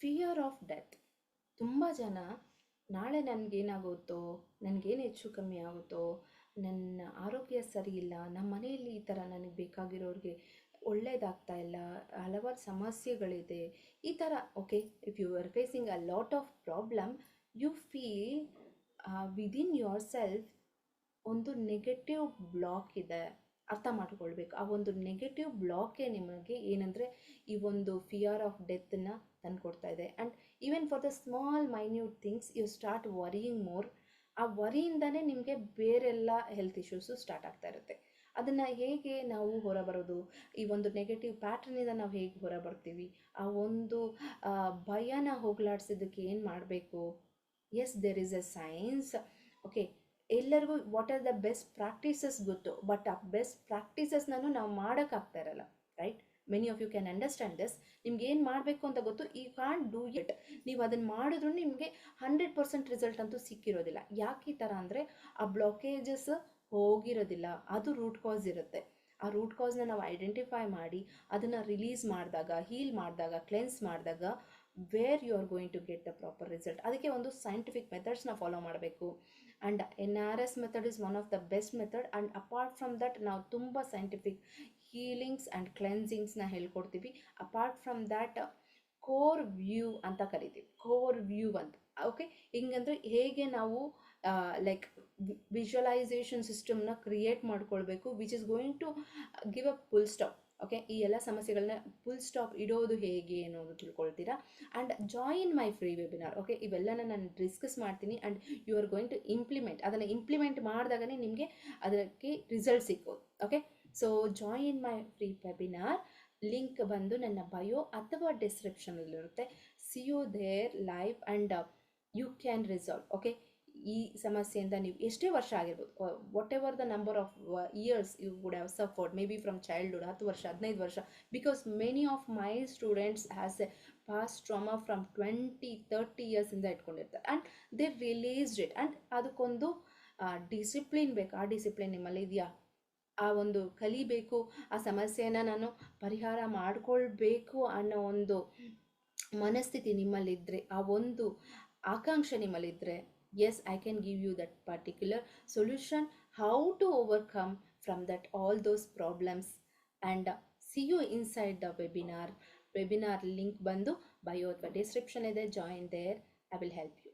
Fear of death ತುಂಬ ಜನ ನಾಳೆ ನನಗೇನಾಗುತ್ತೋ, ನನಗೇನು ಹೆಚ್ಚು ಕಮ್ಮಿ ಆಗುತ್ತೋ ನನ್ನ ಆರೋಗ್ಯ ಸರಿ ಇಲ್ಲ ನಮ್ಮ ಮನೆಯಲ್ಲಿ ಈ ಥರ ನನಗೆ ಬೇಕಾಗಿರೋರಿಗೆ ಒಳ್ಳೇದಾಗ್ತಾ ಇಲ್ಲ, ಹಲವಾರು ಸಮಸ್ಯೆಗಳಿದೆ, ಈ ಥರ okay if you are facing a lot of problem you feel within yourself ಒಂದು ನೆಗೆಟಿವ್ ಬ್ಲಾಕ್ ಇದೆ. ಅರ್ಥ ಮಾಡಿಕೊಳ್ಬೇಕು. ಆ ಒಂದು ನೆಗೆಟಿವ್ ಬ್ಲಾಕೆ ನಿಮಗೆ ಏನಂದರೆ ಈ ಒಂದು ಫಿಯರ್ ಆಫ್ ಡೆತ್ತನ್ನು ತಂದುಕೊಡ್ತಾ ಇದೆ. And even for the small minute things you start worrying more ಆ ವರಿಯಿಂದನೇ ನಿಮಗೆ ಬೇರೆಲ್ಲ ಹೆಲ್ತ್ ಇಶ್ಯೂಸು ಸ್ಟಾರ್ಟ್ ಆಗ್ತಾ ಇರುತ್ತೆ. ಅದನ್ನು ಹೇಗೆ ನಾವು ಹೊರಬರೋದು? ಈ ಒಂದು ನೆಗೆಟಿವ್ ಪ್ಯಾಟ್ರನಿಂದ ನಾವು ಹೇಗೆ ಹೊರಬರ್ತೀವಿ? ಆ ಒಂದು ಭಯನ ಹೋಗ್ಲಾಡ್ಸಿದ್ದಕ್ಕೆ ಏನು ಮಾಡಬೇಕು? Yes there is a science okay ಎಲ್ಲರಿಗೂ what are the best practices ಗೊತ್ತು ಬಟ್ ಆ ಬೆಸ್ಟ್ ಪ್ರಾಕ್ಟೀಸಸ್ನೂ ನಾವು ಮಾಡೋಕ್ಕಾಗ್ತಾ ಇರಲ್ಲ right many of you can understand this ನಿಮ್ಗೆ ಏನು ಮಾಡಬೇಕು ಅಂತ ಗೊತ್ತು? ಈ ಕಾನ್ ಡೂ ಇಟ್ ನೀವು ಅದನ್ನು ಮಾಡಿದ್ರು ನಿಮಗೆ ಹಂಡ್ರೆಡ್ ಪರ್ಸೆಂಟ್ ರಿಸಲ್ಟ್ ಅಂತೂ ಸಿಕ್ಕಿರೋದಿಲ್ಲ. ಯಾಕೆ ಈ ಥರ ಅಂದರೆ, ಆ ಬ್ಲಾಕೇಜಸ್ ಹೋಗಿರೋದಿಲ್ಲ. ಅದು ರೂಟ್ ಕಾಸ್ ಇರುತ್ತೆ. ಆ ರೂಟ್ ಕಾಸ್ನ ನಾವು ಐಡೆಂಟಿಫೈ ಮಾಡಿ, ಅದನ್ನು ರಿಲೀಸ್ ಮಾಡಿದಾಗ ಹೀಲ್ ಮಾಡಿದಾಗ ಕ್ಲೆನ್ಸ್ ಮಾಡಿದಾಗ where you are going to get the proper result ಅದಕ್ಕೆ ಒಂದು ಸೈಂಟಿಫಿಕ್ ಮೆಥಡ್ಸ್ನ ಫಾಲೋ ಮಾಡಬೇಕು. And N R S method is one of the best method and apart from that ನಾವು ತುಂಬ ಸೈಂಟಿಫಿಕ್ ಹೀಲಿಂಗ್ಸ್ ಆ್ಯಂಡ್ ಕ್ಲೆನ್ಸಿಂಗ್ಸ್ನ ಹೇಳ್ಕೊಡ್ತೀವಿ. Apart from that core view ಅಂತ ಕರಿತೀವಿ. ಕೋರ್ ವ್ಯೂ ಅಂತ. ಓಕೆ ಹಿಂಗಂದ್ರೆ ಹೇಗೆ ನಾವು ಲೈಕ್ ವಿಜುವಲೈಸೇಷನ್ ಸಿಸ್ಟಮ್ನ ಕ್ರಿಯೇಟ್ ಮಾಡ್ಕೊಳ್ಬೇಕು which is going to give a full stop okay ಈ ಎಲ್ಲ ಸಮಸ್ಯೆಗಳನ್ನ ಫುಲ್ ಸ್ಟಾಪ್ ಇಡೋದು ಹೇಗೆ ಅನ್ನೋದು ತಿಳ್ಕೊಳ್ತೀರಾ? And join my free webinar okay ಇವೆಲ್ಲನ ನಾನು ಡಿಸ್ಕಸ್ ಮಾಡ್ತೀನಿ and you are going to implement ಅದನ್ನು ಇಂಪ್ಲಿಮೆಂಟ್ ಮಾಡಿದಾಗನೇ ನಿಮಗೆ ಅದಕ್ಕೆ result ಸಿಕ್ಕೋದು okay so join my free webinar link ಬಂದು ನನ್ನ ಬಯೋ ಅಥವಾ ಡಿಸ್ಕ್ರಿಪ್ಷನಲ್ಲಿರುತ್ತೆ see you there life and you can resolve okay ಈ ಸಮಸ್ಯೆಯಿಂದ ನೀವು ಎಷ್ಟೇ ವರ್ಷ ಆಗಿರ್ಬೋದು whatever the number of years you would have suffered maybe from childhood ಹತ್ತು ವರ್ಷ, ಹದಿನೈದು ವರ್ಷ because many of my students has a past trauma from twenty thirty ಇಯರ್ಸಿಂದ ಇಟ್ಕೊಂಡಿರ್ತಾರೆ. And they released it and ಅದಕ್ಕೊಂದು ಡಿಸಿಪ್ಲಿನ್ ಬೇಕು. ಆ ಡಿಸಿಪ್ಲಿನ್ ನಿಮ್ಮಲ್ಲಿ ಇದೆಯಾ? ಆ ಒಂದು ಕಲಿಬೇಕು, ಆ ಸಮಸ್ಯೆಯನ್ನು ನಾನು ಪರಿಹಾರ ಮಾಡಿಕೊಳ್ಬೇಕು ಅನ್ನೋ ಒಂದು ಮನಸ್ಥಿತಿ ನಿಮ್ಮಲ್ಲಿದ್ದರೆ ಆ ಒಂದು ಆಕಾಂಕ್ಷೆ ನಿಮ್ಮಲ್ಲಿದ್ದರೆ yes i can give you that particular solution. How to overcome from that all those problems? And uh, see you inside the webinar. Webinar link bandu bio description is there join there. I will help you.